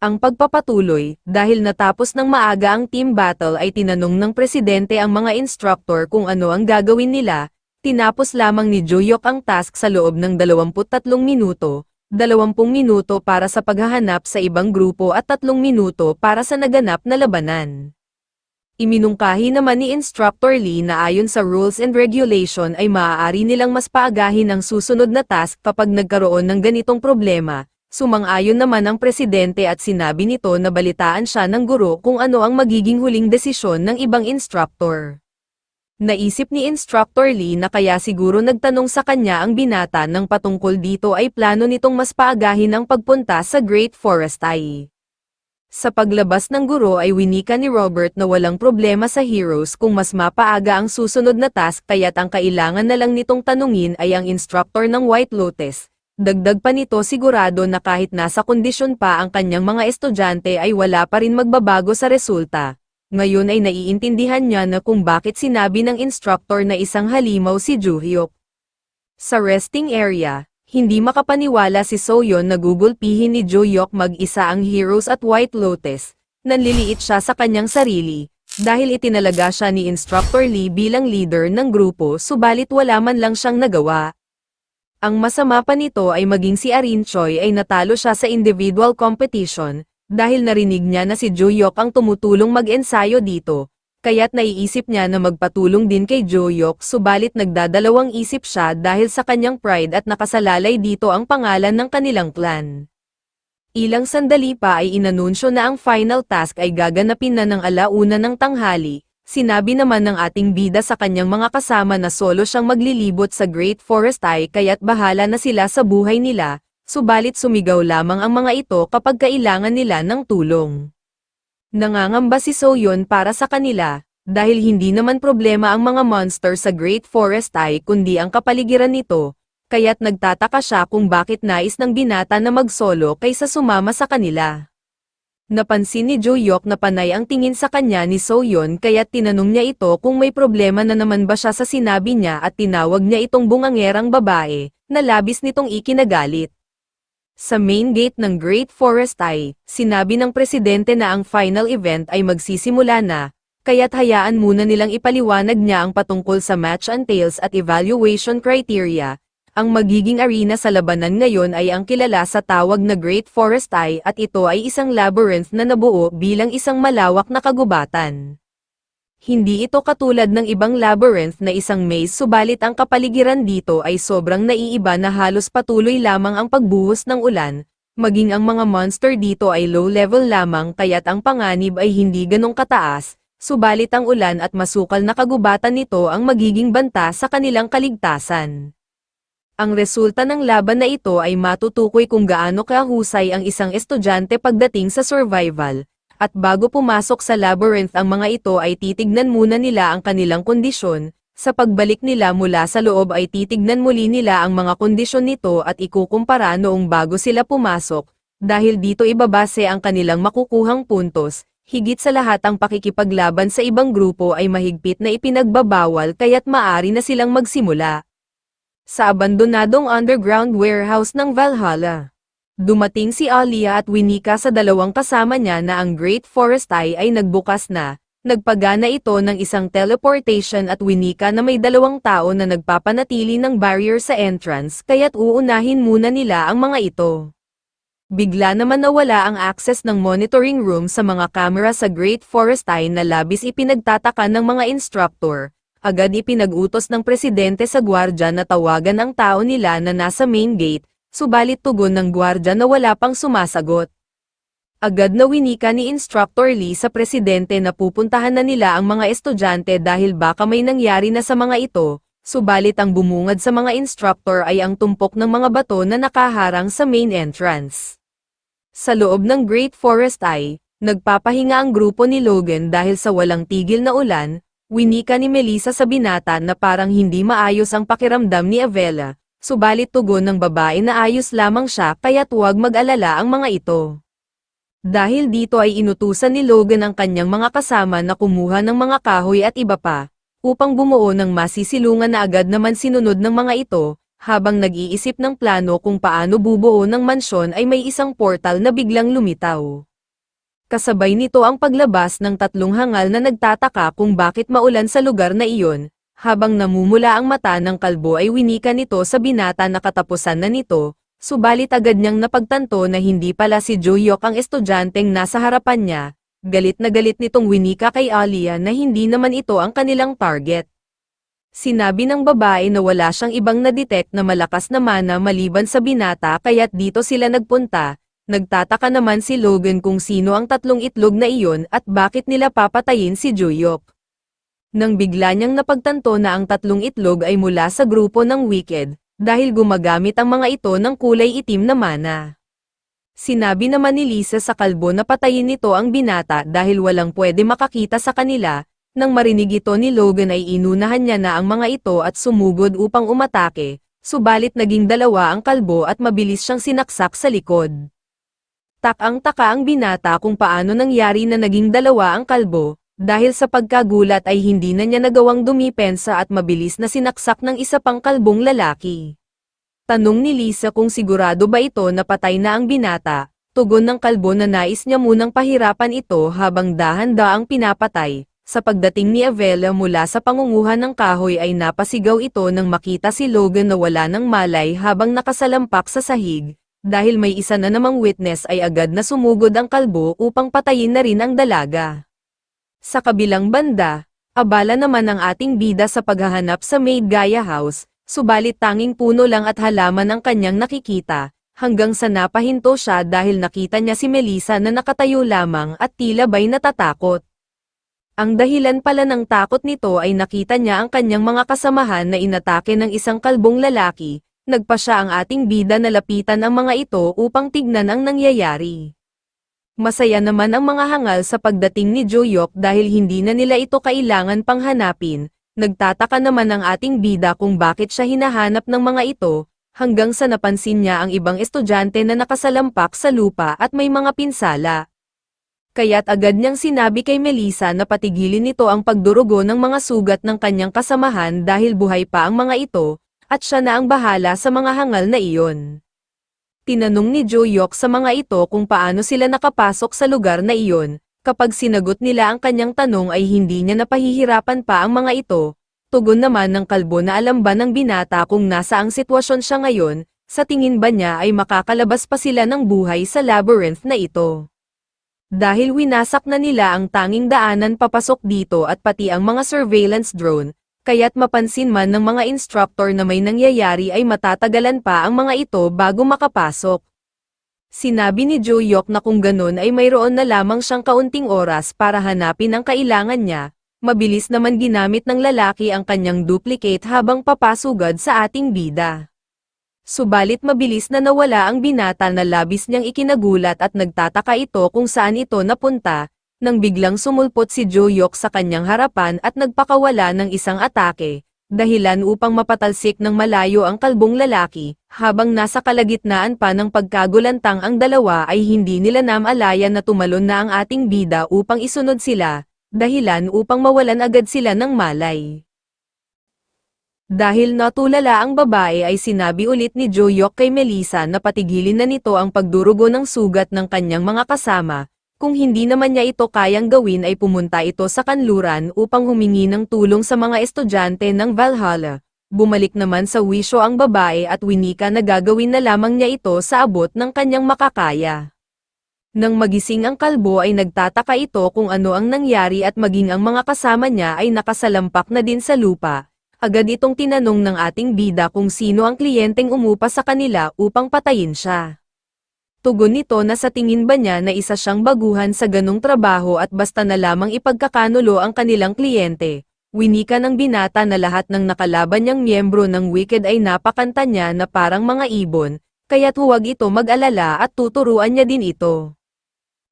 Ang pagpapatuloy, dahil natapos ng maaga ang team battle ay tinanong ng presidente ang mga instructor kung ano ang gagawin nila, tinapos lamang ni Joyok ang task sa loob ng 23 minuto, 20 minuto para sa paghahanap sa ibang grupo at 3 minuto para sa naganap na labanan. Iminungkahi naman ni Instructor Lee na ayon sa rules and regulation ay maaari nilang mas paagahin ang susunod na task kapag nagkaroon ng ganitong problema, Sumang-ayon naman ang presidente at sinabi nito na balitaan siya ng guro kung ano ang magiging huling desisyon ng ibang instructor. Naisip ni Instructor Lee na kaya siguro nagtanong sa kanya ang binata ng patungkol dito ay plano nitong mas paagahin ang pagpunta sa Great Forest Eye. Sa paglabas ng guro ay winika ni Robert na walang problema sa heroes kung mas mapaaga ang susunod na task kaya't ang kailangan na lang nitong tanungin ay ang instructor ng White Lotus, Dagdag pa nito sigurado na kahit nasa kondisyon pa ang kanyang mga estudyante ay wala pa rin magbabago sa resulta. Ngayon ay naiintindihan niya na kung bakit sinabi ng instructor na isang halimaw si Juhyuk. Sa resting area, hindi makapaniwala si Soyeon na gugulpihin ni Joyok mag-isa ang Heroes at White Lotus, nanliliit siya sa kanyang sarili, dahil itinalaga siya ni Instructor Lee bilang leader ng grupo subalit wala man lang siyang nagawa. Ang masama pa nito ay maging si Arin Choi ay natalo siya sa individual competition, dahil narinig niya na si Joyok ang tumutulong mag-ensayo dito, kaya't naiisip niya na magpatulong din kay Joyok subalit nagdadalawang isip siya dahil sa kanyang pride at nakasalalay dito ang pangalan ng kanilang clan. Ilang sandali pa ay inanunsyo na ang final task ay gaganapin na ng alauna ng tanghali, Sinabi naman ng ating bida sa kanyang mga kasama na solo siyang maglilibot sa Great Forest Eye kaya't bahala na sila sa buhay nila, subalit sumigaw lamang ang mga ito kapag kailangan nila ng tulong. Nangangamba si Soyeon para sa kanila, dahil hindi naman problema ang mga monster sa Great Forest Eye kundi ang kapaligiran nito, kaya't nagtataka siya kung bakit nais ng binata na mag-solo kaysa sumama sa kanila. Napansin ni Jo Yok na panay ang tingin sa kanya ni Soyeon kaya tinanong niya ito kung may problema na naman ba siya sa sinabi niya at tinawag niya itong bungangerang babae, na labis nitong ikinagalit. Sa main gate ng Great Forest Eye, sinabi ng presidente na ang final event ay magsisimula na, kaya't hayaan muna nilang ipaliwanag niya ang patungkol sa match and tails at evaluation criteria, ang magiging arena sa labanan ngayon ay ang kilala sa tawag na Great Forest Eye at ito ay isang labyrinth na nabuo bilang isang malawak na kagubatan. Hindi ito katulad ng ibang labyrinth na isang maze subalit ang kapaligiran dito ay sobrang naiiba na halos patuloy lamang ang pagbuhos ng ulan, maging ang mga monster dito ay low level lamang kaya't ang panganib ay hindi ganong kataas, subalit ang ulan at masukal na kagubatan nito ang magiging banta sa kanilang kaligtasan. Ang resulta ng laban na ito ay matutukoy kung gaano kahusay ang isang estudyante pagdating sa survival, at bago pumasok sa labyrinth ang mga ito ay titignan muna nila ang kanilang kondisyon, sa pagbalik nila mula sa loob ay titignan muli nila ang mga kondisyon nito at ikukumpara noong bago sila pumasok, dahil dito ibabase ang kanilang makukuhang puntos, higit sa lahat ang pakikipaglaban sa ibang grupo ay mahigpit na ipinagbabawal kaya't maari na silang magsimula sa abandonadong underground warehouse ng Valhalla. Dumating si Alia at Winika sa dalawang kasama niya na ang Great Forest Eye ay nagbukas na, nagpagana ito ng isang teleportation at Winika na may dalawang tao na nagpapanatili ng barrier sa entrance kaya't uunahin muna nila ang mga ito. Bigla naman nawala ang access ng monitoring room sa mga kamera sa Great Forest Eye na labis ipinagtataka ng mga instructor, agad ipinag-utos ng presidente sa gwardya na tawagan ang tao nila na nasa main gate, subalit tugon ng gwardya na wala pang sumasagot. Agad na winika ni Instructor Lee sa presidente na pupuntahan na nila ang mga estudyante dahil baka may nangyari na sa mga ito, subalit ang bumungad sa mga instructor ay ang tumpok ng mga bato na nakaharang sa main entrance. Sa loob ng Great Forest Eye, nagpapahinga ang grupo ni Logan dahil sa walang tigil na ulan, Winika ni Melissa sa binata na parang hindi maayos ang pakiramdam ni Avella, subalit tugon ng babae na ayos lamang siya kaya't huwag mag-alala ang mga ito. Dahil dito ay inutusan ni Logan ang kanyang mga kasama na kumuha ng mga kahoy at iba pa, upang bumuo ng masisilungan na agad naman sinunod ng mga ito, habang nag-iisip ng plano kung paano bubuo ng mansyon ay may isang portal na biglang lumitaw. Kasabay nito ang paglabas ng tatlong hangal na nagtataka kung bakit maulan sa lugar na iyon, habang namumula ang mata ng kalbo ay winika nito sa binata na katapusan na nito, subalit agad niyang napagtanto na hindi pala si Joyok ang estudyanteng nasa harapan niya, galit na galit nitong winika kay Alia na hindi naman ito ang kanilang target. Sinabi ng babae na wala siyang ibang na-detect na malakas na mana maliban sa binata kaya't dito sila nagpunta, nagtataka naman si Logan kung sino ang tatlong itlog na iyon at bakit nila papatayin si Juyok. Nang bigla niyang napagtanto na ang tatlong itlog ay mula sa grupo ng Wicked, dahil gumagamit ang mga ito ng kulay itim na mana. Sinabi naman ni Lisa sa kalbo na patayin nito ang binata dahil walang pwede makakita sa kanila, nang marinig ito ni Logan ay inunahan niya na ang mga ito at sumugod upang umatake, subalit naging dalawa ang kalbo at mabilis siyang sinaksak sa likod. Tak-ang-taka ang binata kung paano nangyari na naging dalawa ang kalbo, dahil sa pagkagulat ay hindi na niya nagawang dumipensa at mabilis na sinaksak ng isa pang kalbong lalaki. Tanong ni Lisa kung sigurado ba ito na patay na ang binata, tugon ng kalbo na nais niya munang pahirapan ito habang dahan-daang pinapatay. Sa pagdating ni Avela mula sa pangunguhan ng kahoy ay napasigaw ito nang makita si Logan na wala ng malay habang nakasalampak sa sahig, dahil may isa na namang witness ay agad na sumugod ang kalbo upang patayin na rin ang dalaga. Sa kabilang banda, abala naman ang ating bida sa paghahanap sa Maid Gaya House, subalit tanging puno lang at halaman ang kanyang nakikita, hanggang sa napahinto siya dahil nakita niya si Melissa na nakatayo lamang at tila ba'y natatakot. Ang dahilan pala ng takot nito ay nakita niya ang kanyang mga kasamahan na inatake ng isang kalbong lalaki, nagpa siya ang ating bida na lapitan ang mga ito upang tignan ang nangyayari. Masaya naman ang mga hangal sa pagdating ni Joyok dahil hindi na nila ito kailangan pang hanapin, nagtataka naman ang ating bida kung bakit siya hinahanap ng mga ito, hanggang sa napansin niya ang ibang estudyante na nakasalampak sa lupa at may mga pinsala. Kaya't agad niyang sinabi kay Melissa na patigilin nito ang pagdurugo ng mga sugat ng kanyang kasamahan dahil buhay pa ang mga ito, at siya na ang bahala sa mga hangal na iyon. Tinanong ni Joyok sa mga ito kung paano sila nakapasok sa lugar na iyon, kapag sinagot nila ang kanyang tanong ay hindi niya napahihirapan pa ang mga ito, tugon naman ng kalbo na alam ba ng binata kung nasa ang sitwasyon siya ngayon, sa tingin ba niya ay makakalabas pa sila ng buhay sa labyrinth na ito. Dahil winasak na nila ang tanging daanan papasok dito at pati ang mga surveillance drone, kaya't mapansin man ng mga instructor na may nangyayari ay matatagalan pa ang mga ito bago makapasok. Sinabi ni Joyok na kung ganun ay mayroon na lamang siyang kaunting oras para hanapin ang kailangan niya, mabilis naman ginamit ng lalaki ang kanyang duplicate habang papasugad sa ating bida. Subalit mabilis na nawala ang binata na labis niyang ikinagulat at nagtataka ito kung saan ito napunta, nang biglang sumulpot si Joyok sa kanyang harapan at nagpakawala ng isang atake, dahilan upang mapatalsik ng malayo ang kalbong lalaki, habang nasa kalagitnaan pa ng pagkagulantang ang dalawa ay hindi nila namalayan na tumalon na ang ating bida upang isunod sila, dahilan upang mawalan agad sila ng malay. Dahil natulala ang babae ay sinabi ulit ni Joyok kay Melissa na patigilin na nito ang pagdurugo ng sugat ng kanyang mga kasama, kung hindi naman niya ito kayang gawin ay pumunta ito sa kanluran upang humingi ng tulong sa mga estudyante ng Valhalla. Bumalik naman sa wisyo ang babae at winika na gagawin na lamang niya ito sa abot ng kanyang makakaya. Nang magising ang kalbo ay nagtataka ito kung ano ang nangyari at maging ang mga kasama niya ay nakasalampak na din sa lupa, agad itong tinanong ng ating bida kung sino ang kliyenteng umupa sa kanila upang patayin siya. Tugon nito na sa tingin ba niya na isa siyang baguhan sa ganong trabaho at basta na lamang ipagkakanulo ang kanilang kliyente. Winika ng binata na lahat ng nakalaban niyang miyembro ng Wicked ay napakanta niya na parang mga ibon, kaya't huwag ito mag-alala at tuturuan niya din ito.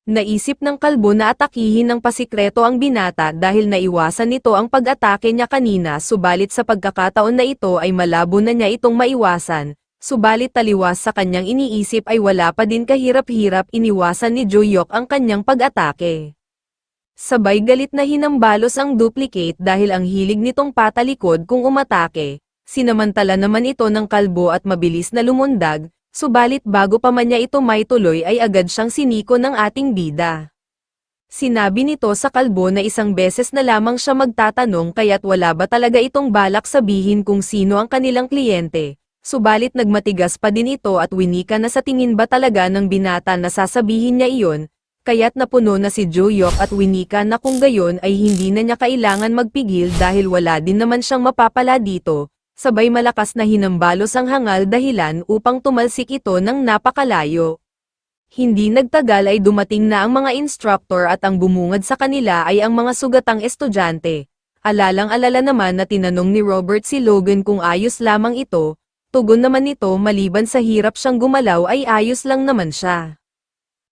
Naisip ng kalbo na atakihin ng pasikreto ang binata dahil naiwasan nito ang pag-atake niya kanina subalit sa pagkakataon na ito ay malabo na niya itong maiwasan, subalit taliwas sa kanyang iniisip ay wala pa din kahirap-hirap iniwasan ni Joyok ang kanyang pag-atake. Sabay galit na hinambalos ang duplicate dahil ang hilig nitong patalikod kung umatake, sinamantala naman ito ng kalbo at mabilis na lumundag, Subalit bago pa man niya ito may tuloy ay agad siyang siniko ng ating bida. Sinabi nito sa kalbo na isang beses na lamang siya magtatanong kaya't wala ba talaga itong balak sabihin kung sino ang kanilang kliyente. Subalit nagmatigas pa din ito at winika na sa tingin ba talaga ng binata na sasabihin niya iyon, kaya't napuno na si Joyok at winika na kung gayon ay hindi na niya kailangan magpigil dahil wala din naman siyang mapapala dito, sabay malakas na hinambalos ang hangal dahilan upang tumalsik ito ng napakalayo. Hindi nagtagal ay dumating na ang mga instructor at ang bumungad sa kanila ay ang mga sugatang estudyante. Alalang-alala naman na tinanong ni Robert si Logan kung ayos lamang ito, tugon naman nito maliban sa hirap siyang gumalaw ay ayos lang naman siya.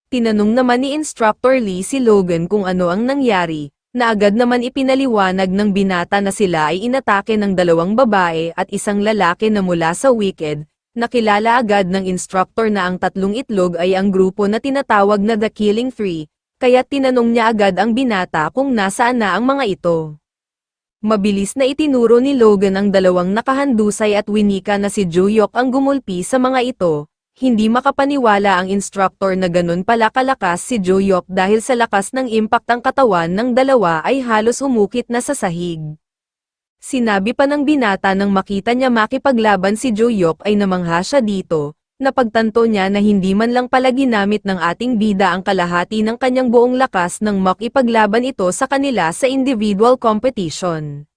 Tinanong naman ni Instructor Lee si Logan kung ano ang nangyari, na agad naman ipinaliwanag ng binata na sila ay inatake ng dalawang babae at isang lalaki na mula sa Wicked, Nakilala agad ng instructor na ang tatlong itlog ay ang grupo na tinatawag na The Killing Three, kaya tinanong niya agad ang binata kung nasaan na ang mga ito. Mabilis na itinuro ni Logan ang dalawang nakahandusay at winika na si Juyok ang gumulpi sa mga ito, hindi makapaniwala ang instructor na ganun pala kalakas si Juyok dahil sa lakas ng impact ang katawan ng dalawa ay halos umukit na sa sahig. Sinabi pa ng binata nang makita niya makipaglaban si Joyok ay namangha siya dito, napagtanto niya na hindi man lang pala ginamit ng ating bida ang kalahati ng kanyang buong lakas nang makipaglaban ito sa kanila sa individual competition.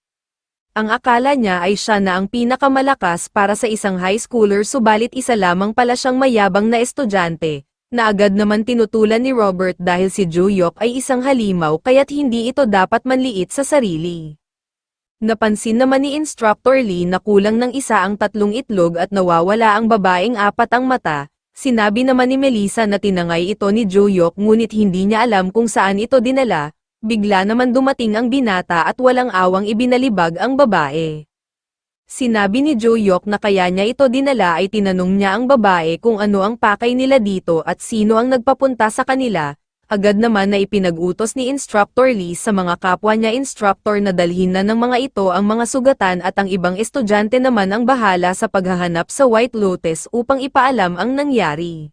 Ang akala niya ay siya na ang pinakamalakas para sa isang high schooler subalit isa lamang pala siyang mayabang na estudyante, na agad naman tinutulan ni Robert dahil si Joyok ay isang halimaw kaya't hindi ito dapat manliit sa sarili. Napansin naman ni Instructor Lee na kulang ng isa ang tatlong itlog at nawawala ang babaeng apat ang mata. Sinabi naman ni Melissa na tinangay ito ni Joyok ngunit hindi niya alam kung saan ito dinala. Bigla naman dumating ang binata at walang awang ibinalibag ang babae. Sinabi ni Joyok na kaya niya ito dinala ay tinanong niya ang babae kung ano ang pakay nila dito at sino ang nagpapunta sa kanila, agad naman na ipinag-utos ni Instructor Lee sa mga kapwa niya instructor na dalhin na ng mga ito ang mga sugatan at ang ibang estudyante naman ang bahala sa paghahanap sa White Lotus upang ipaalam ang nangyari.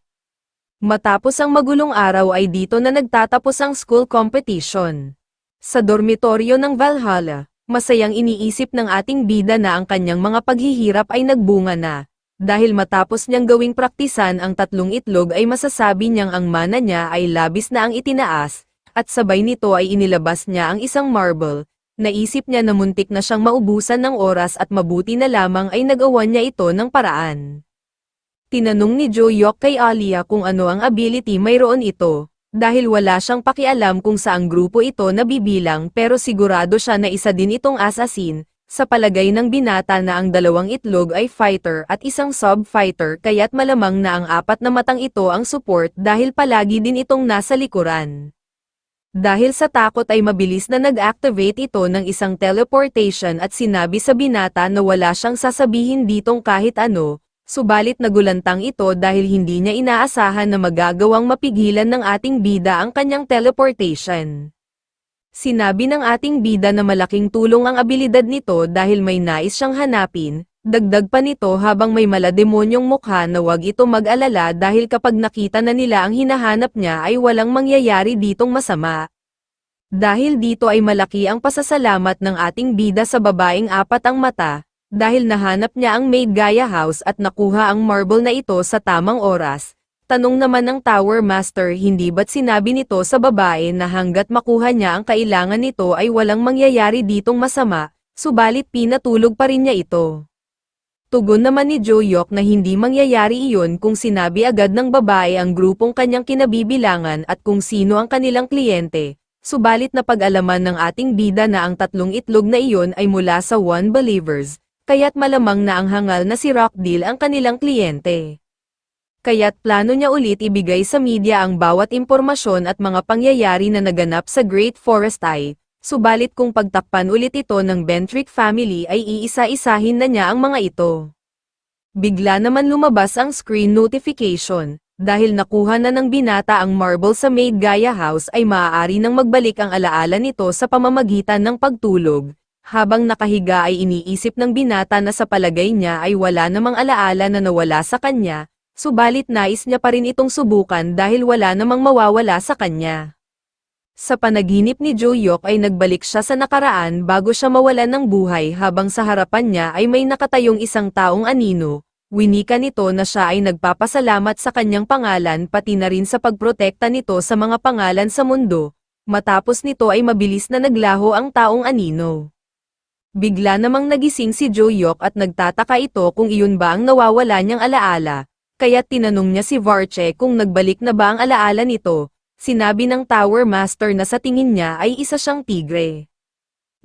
Matapos ang magulong araw ay dito na nagtatapos ang school competition. Sa dormitoryo ng Valhalla, masayang iniisip ng ating bida na ang kanyang mga paghihirap ay nagbunga na, dahil matapos niyang gawing praktisan ang tatlong itlog ay masasabi niyang ang mana niya ay labis na ang itinaas, at sabay nito ay inilabas niya ang isang marble. Naisip niya na muntik na siyang maubusan ng oras at mabuti na lamang ay nagawa niya ito ng paraan. Tinanong ni Joe Yok kay Alia kung ano ang ability mayroon ito, dahil wala siyang pakialam kung saang grupo ito nabibilang pero sigurado siya na isa din itong assassin, sa palagay ng binata na ang dalawang itlog ay fighter at isang sub-fighter kaya't malamang na ang apat na matang ito ang support dahil palagi din itong nasa likuran. Dahil sa takot ay mabilis na nag-activate ito ng isang teleportation at sinabi sa binata na wala siyang sasabihin ditong kahit ano, subalit nagulantang ito dahil hindi niya inaasahan na magagawang mapigilan ng ating bida ang kanyang teleportation. Sinabi ng ating bida na malaking tulong ang abilidad nito dahil may nais siyang hanapin, dagdag pa nito habang may malademonyong mukha na wag ito mag-alala dahil kapag nakita na nila ang hinahanap niya ay walang mangyayari ditong masama. Dahil dito ay malaki ang pasasalamat ng ating bida sa babaeng apat ang mata, dahil nahanap niya ang maid Gaia House at nakuha ang marble na ito sa tamang oras, Tanong naman ng Tower Master hindi ba't sinabi nito sa babae na hanggat makuha niya ang kailangan nito ay walang mangyayari ditong masama, subalit pinatulog pa rin niya ito. Tugon naman ni Joyok na hindi mangyayari iyon kung sinabi agad ng babae ang grupong kanyang kinabibilangan at kung sino ang kanilang kliyente, subalit na pag-alaman ng ating bida na ang tatlong itlog na iyon ay mula sa One Believers, kaya't malamang na ang hangal na si Rockdeal ang kanilang kliyente kaya't plano niya ulit ibigay sa media ang bawat impormasyon at mga pangyayari na naganap sa Great Forest Eye, subalit kung pagtakpan ulit ito ng Bentrick family ay iisa-isahin na niya ang mga ito. Bigla naman lumabas ang screen notification, dahil nakuha na ng binata ang marble sa Maid Gaia House ay maaari nang magbalik ang alaala nito sa pamamagitan ng pagtulog, habang nakahiga ay iniisip ng binata na sa palagay niya ay wala namang alaala na nawala sa kanya, subalit nais niya pa rin itong subukan dahil wala namang mawawala sa kanya. Sa panaginip ni Joyok ay nagbalik siya sa nakaraan bago siya mawalan ng buhay habang sa harapan niya ay may nakatayong isang taong anino. Winika nito na siya ay nagpapasalamat sa kanyang pangalan pati na rin sa pagprotekta nito sa mga pangalan sa mundo. Matapos nito ay mabilis na naglaho ang taong anino. Bigla namang nagising si Joyok at nagtataka ito kung iyon ba ang nawawala niyang alaala, kaya tinanong niya si Varche kung nagbalik na ba ang alaala nito, Sinabi ng Tower Master na sa tingin niya ay isa siyang tigre.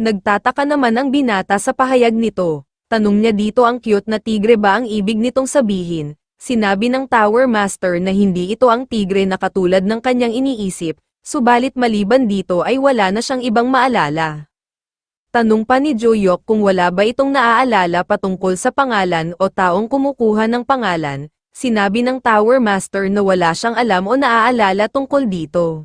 Nagtataka naman ang binata sa pahayag nito. Tanong niya dito ang cute na tigre ba ang ibig nitong sabihin. Sinabi ng Tower Master na hindi ito ang tigre na katulad ng kanyang iniisip, subalit maliban dito ay wala na siyang ibang maalala. Tanong pa ni Joyok kung wala ba itong naaalala patungkol sa pangalan o taong kumukuha ng pangalan, Sinabi ng Tower Master na wala siyang alam o naaalala tungkol dito.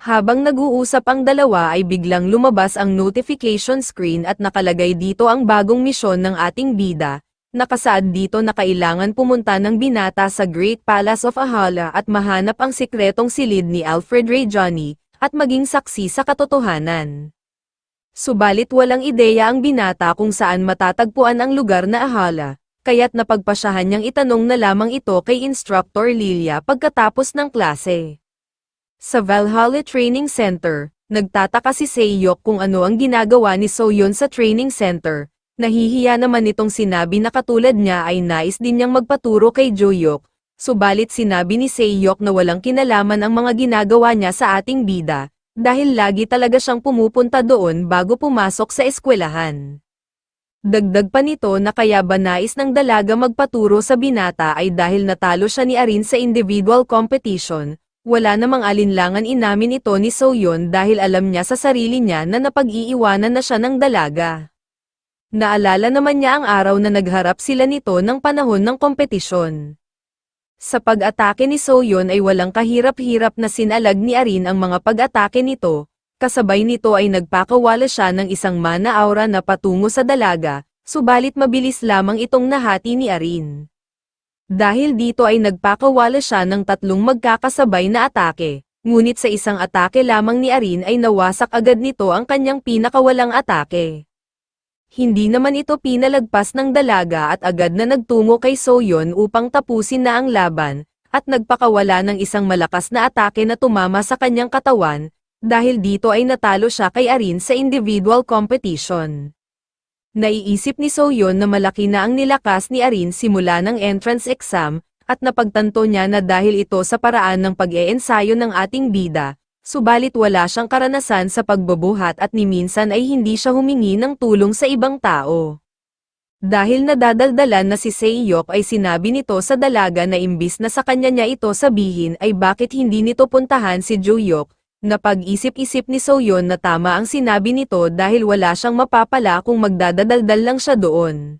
Habang nag-uusap ang dalawa ay biglang lumabas ang notification screen at nakalagay dito ang bagong misyon ng ating bida, nakasaad dito na kailangan pumunta ng binata sa Great Palace of Ahala at mahanap ang sikretong silid ni Alfred Ray Johnny, at maging saksi sa katotohanan. Subalit walang ideya ang binata kung saan matatagpuan ang lugar na Ahala, kaya't napagpasyahan niyang itanong na lamang ito kay Instructor Lilia pagkatapos ng klase. Sa Valhalla Training Center, nagtataka si Seiyok kung ano ang ginagawa ni Soyon sa training center. Nahihiya naman itong sinabi na katulad niya ay nais din niyang magpaturo kay Joyok, subalit sinabi ni Seiyok na walang kinalaman ang mga ginagawa niya sa ating bida, dahil lagi talaga siyang pumupunta doon bago pumasok sa eskwelahan. Dagdag pa nito na kaya ba nais ng dalaga magpaturo sa binata ay dahil natalo siya ni Arin sa individual competition, wala namang alinlangan inamin ito ni Soyon dahil alam niya sa sarili niya na napag-iiwanan na siya ng dalaga. Naalala naman niya ang araw na nagharap sila nito ng panahon ng kompetisyon. Sa pag-atake ni Soyon ay walang kahirap-hirap na sinalag ni Arin ang mga pag-atake nito, Kasabay nito ay nagpakawala siya ng isang mana aura na patungo sa dalaga, subalit mabilis lamang itong nahati ni Arin. Dahil dito ay nagpakawala siya ng tatlong magkakasabay na atake, ngunit sa isang atake lamang ni Arin ay nawasak agad nito ang kanyang pinakawalang atake. Hindi naman ito pinalagpas ng dalaga at agad na nagtungo kay Soyon upang tapusin na ang laban, at nagpakawala ng isang malakas na atake na tumama sa kanyang katawan, dahil dito ay natalo siya kay Arin sa individual competition. Naiisip ni Soyon na malaki na ang nilakas ni Arin simula ng entrance exam, at napagtanto niya na dahil ito sa paraan ng pag-eensayo ng ating bida, subalit wala siyang karanasan sa pagbubuhat at ni minsan ay hindi siya humingi ng tulong sa ibang tao. Dahil nadadaldalan na si Seiyok ay sinabi nito sa dalaga na imbis na sa kanya niya ito sabihin ay bakit hindi nito puntahan si Joyok, Napag-isip-isip ni Soyon na tama ang sinabi nito dahil wala siyang mapapala kung magdadadaldal lang siya doon.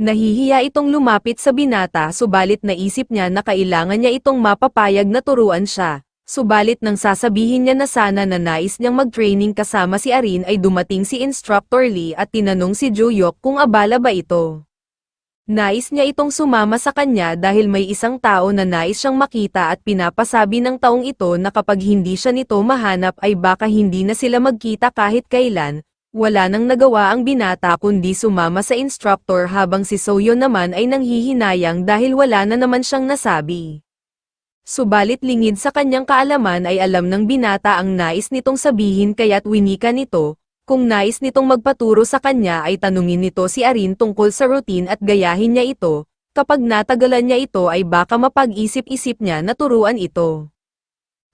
Nahihiya itong lumapit sa binata subalit naisip niya na kailangan niya itong mapapayag na turuan siya. Subalit nang sasabihin niya na sana na nais niyang mag-training kasama si Arin ay dumating si Instructor Lee at tinanong si Juyok kung abala ba ito. Nais niya itong sumama sa kanya dahil may isang tao na nais siyang makita at pinapasabi ng taong ito na kapag hindi siya nito mahanap ay baka hindi na sila magkita kahit kailan, wala nang nagawa ang binata kundi sumama sa instructor habang si Soyo naman ay nanghihinayang dahil wala na naman siyang nasabi. Subalit lingid sa kanyang kaalaman ay alam ng binata ang nais nitong sabihin kaya't winika nito, kung nais nitong magpaturo sa kanya ay tanungin nito si Arin tungkol sa routine at gayahin niya ito, kapag natagalan niya ito ay baka mapag-isip-isip niya na turuan ito.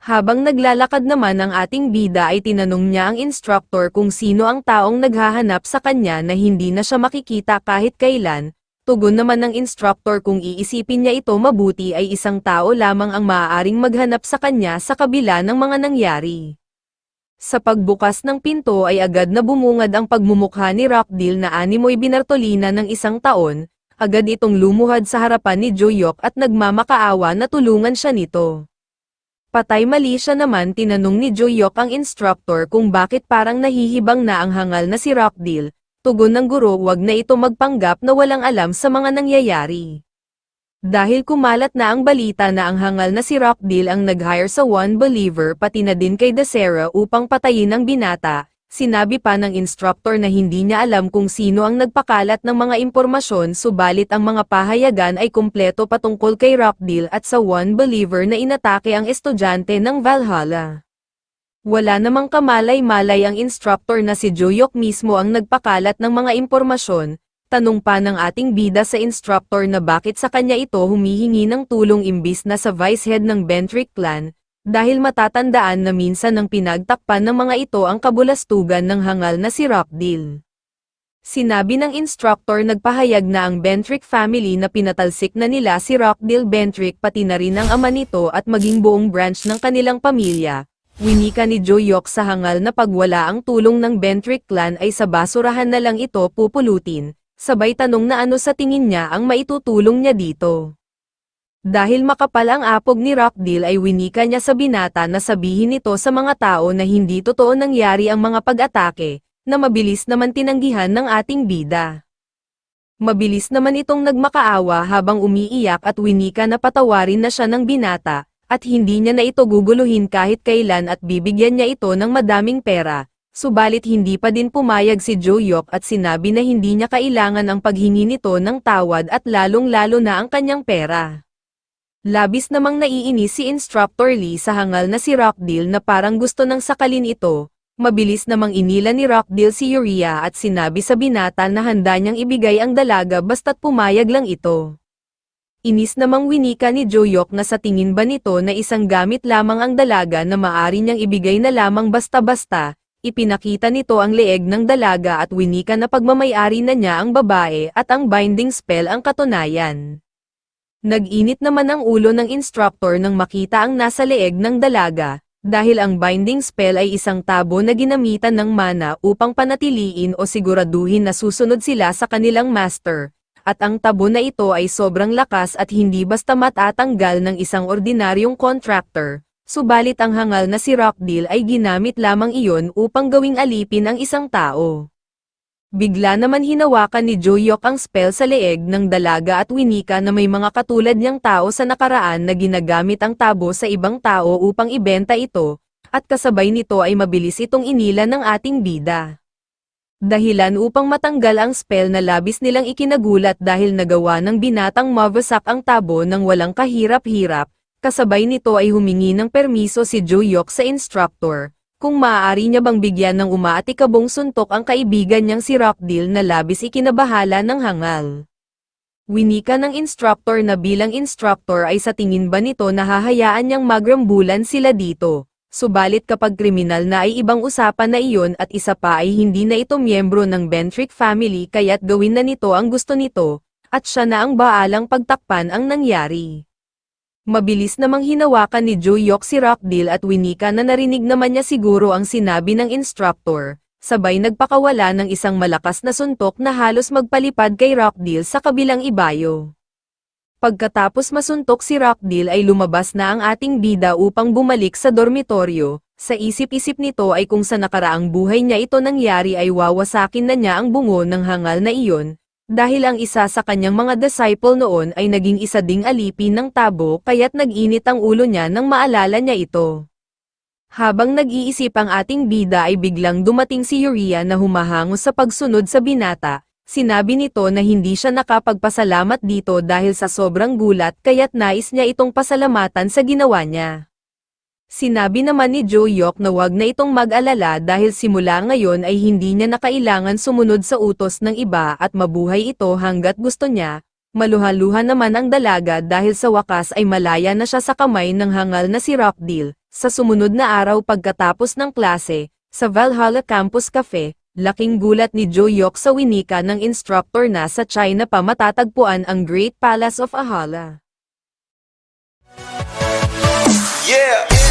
Habang naglalakad naman ang ating bida ay tinanong niya ang instructor kung sino ang taong naghahanap sa kanya na hindi na siya makikita kahit kailan, tugon naman ng instructor kung iisipin niya ito mabuti ay isang tao lamang ang maaaring maghanap sa kanya sa kabila ng mga nangyari. Sa pagbukas ng pinto ay agad na bumungad ang pagmumukha ni Rockdale na animoy binartolina ng isang taon, agad itong lumuhad sa harapan ni Joyok at nagmamakaawa na tulungan siya nito. Patay mali siya naman tinanong ni Joyok ang instructor kung bakit parang nahihibang na ang hangal na si Rockdale, tugon ng guro wag na ito magpanggap na walang alam sa mga nangyayari. Dahil kumalat na ang balita na ang hangal na si Rockdale ang nag-hire sa One Believer pati na din kay Desera upang patayin ang binata, sinabi pa ng instructor na hindi niya alam kung sino ang nagpakalat ng mga impormasyon subalit ang mga pahayagan ay kumpleto patungkol kay Rockdale at sa One Believer na inatake ang estudyante ng Valhalla. Wala namang kamalay-malay ang instructor na si Joyok mismo ang nagpakalat ng mga impormasyon, tanong pa ng ating bida sa instructor na bakit sa kanya ito humihingi ng tulong imbis na sa vice head ng Bentrick clan, dahil matatandaan na minsan ng pinagtakpan ng mga ito ang kabulastugan ng hangal na si Rockdale. Sinabi ng instructor nagpahayag na ang Bentrick family na pinatalsik na nila si Rockdale Bentrick pati na rin ang ama nito at maging buong branch ng kanilang pamilya, Winika ni Joyok sa hangal na pagwala ang tulong ng Bentrick clan ay sa basurahan na lang ito pupulutin, sabay tanong na ano sa tingin niya ang maitutulong niya dito. Dahil makapal ang apog ni Rockdale ay winika niya sa binata na sabihin nito sa mga tao na hindi totoo nangyari ang mga pag-atake, na mabilis naman tinanggihan ng ating bida. Mabilis naman itong nagmakaawa habang umiiyak at winika na patawarin na siya ng binata, at hindi niya na ito guguluhin kahit kailan at bibigyan niya ito ng madaming pera. Subalit hindi pa din pumayag si Joyok at sinabi na hindi niya kailangan ang paghingi nito ng tawad at lalong-lalo na ang kanyang pera. Labis namang naiinis si Instructor Lee sa hangal na si Rockdale na parang gusto nang sakalin ito, mabilis namang inila ni Rockdale si Uria at sinabi sa binata na handa niyang ibigay ang dalaga basta't pumayag lang ito. Inis namang winika ni Joyok na sa tingin ba nito na isang gamit lamang ang dalaga na maari niyang ibigay na lamang basta-basta, ipinakita nito ang leeg ng dalaga at winika na pagmamayari na niya ang babae at ang binding spell ang katunayan. Nag-init naman ang ulo ng instructor nang makita ang nasa leeg ng dalaga, dahil ang binding spell ay isang tabo na ginamitan ng mana upang panatiliin o siguraduhin na susunod sila sa kanilang master, at ang tabo na ito ay sobrang lakas at hindi basta matatanggal ng isang ordinaryong contractor, subalit ang hangal na si Rockdale ay ginamit lamang iyon upang gawing alipin ang isang tao. Bigla naman hinawakan ni Joyok ang spell sa leeg ng dalaga at winika na may mga katulad niyang tao sa nakaraan na ginagamit ang tabo sa ibang tao upang ibenta ito, at kasabay nito ay mabilis itong inila ng ating bida dahilan upang matanggal ang spell na labis nilang ikinagulat dahil nagawa ng binatang mawasak ang tabo ng walang kahirap-hirap, kasabay nito ay humingi ng permiso si Joyok sa instructor, kung maaari niya bang bigyan ng umaatikabong suntok ang kaibigan niyang si Rockdale na labis ikinabahala ng hangal. Winika ng instructor na bilang instructor ay sa tingin ba nito na hahayaan niyang magrambulan sila dito, Subalit kapag kriminal na ay ibang usapan na iyon at isa pa ay hindi na ito miyembro ng Bentrick family kaya't gawin na nito ang gusto nito, at siya na ang baalang pagtakpan ang nangyari. Mabilis namang hinawakan ni Joyok si Rockdale at winika na narinig naman niya siguro ang sinabi ng instructor, sabay nagpakawala ng isang malakas na suntok na halos magpalipad kay Rockdale sa kabilang ibayo. Pagkatapos masuntok si Rockdale ay lumabas na ang ating bida upang bumalik sa dormitoryo, sa isip-isip nito ay kung sa nakaraang buhay niya ito nangyari ay wawasakin na niya ang bungo ng hangal na iyon, dahil ang isa sa kanyang mga disciple noon ay naging isa ding alipin ng tabo kaya't nag-init ang ulo niya nang maalala niya ito. Habang nag-iisip ang ating bida ay biglang dumating si Uria na humahango sa pagsunod sa binata, Sinabi nito na hindi siya nakapagpasalamat dito dahil sa sobrang gulat kaya't nais niya itong pasalamatan sa ginawa niya. Sinabi naman ni Joe Yok na wag na itong mag-alala dahil simula ngayon ay hindi niya nakailangan sumunod sa utos ng iba at mabuhay ito hanggat gusto niya. Maluhaluhan naman ang dalaga dahil sa wakas ay malaya na siya sa kamay ng hangal na si Rockdale. Sa sumunod na araw pagkatapos ng klase, sa Valhalla Campus Cafe, Laking gulat ni Joe Yok sa winika ng instructor na sa China pa matatagpuan ang Great Palace of Ahala. Yeah!